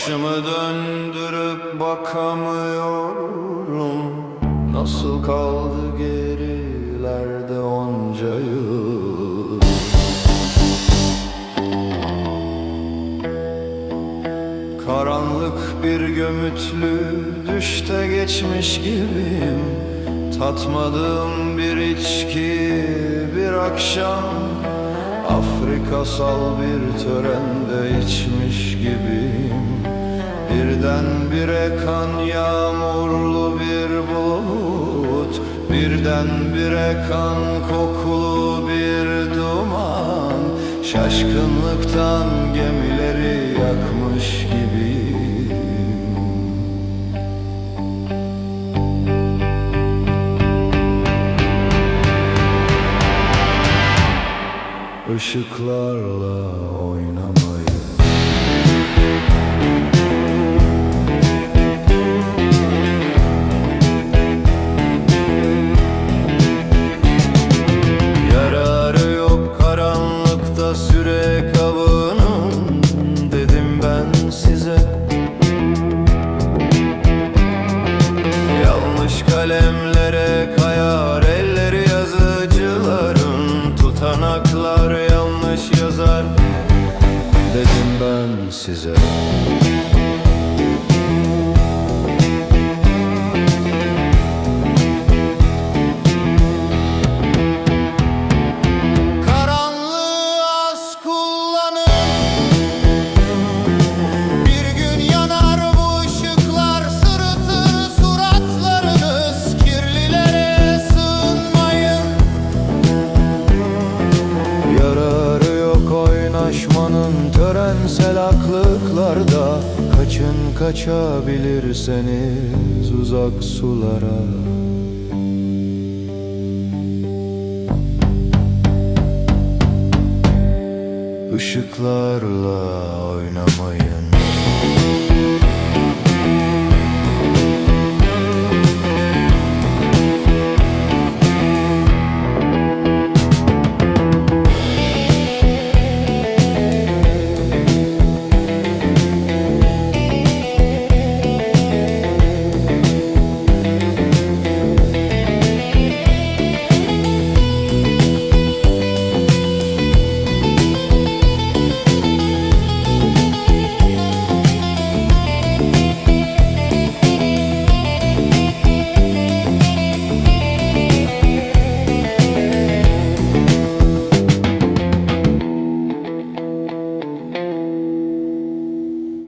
Başımı döndürüp bakamıyorum. Nasıl kaldı gerilerde onca yıl? Karanlık bir gömütlü düşte geçmiş gibiyim. Tatmadığım bir içki bir akşam. Afrikasal bir törende içmiş gibi Birdenbire kan yağmurlu bir bulut Birdenbire kan kokulu bir duman. Şaşkınlıktan gemileri yakmış gibiyim Işıklarla oynamayı Yanlış kalemlere kayar elleri yazıcıların Tutanaklar yanlış yazar. Dedim ben size oynaşmanın Törensel aklıklarda Kaçın kaçabilirseniz Uzak sulara. Işıklarla oynamayın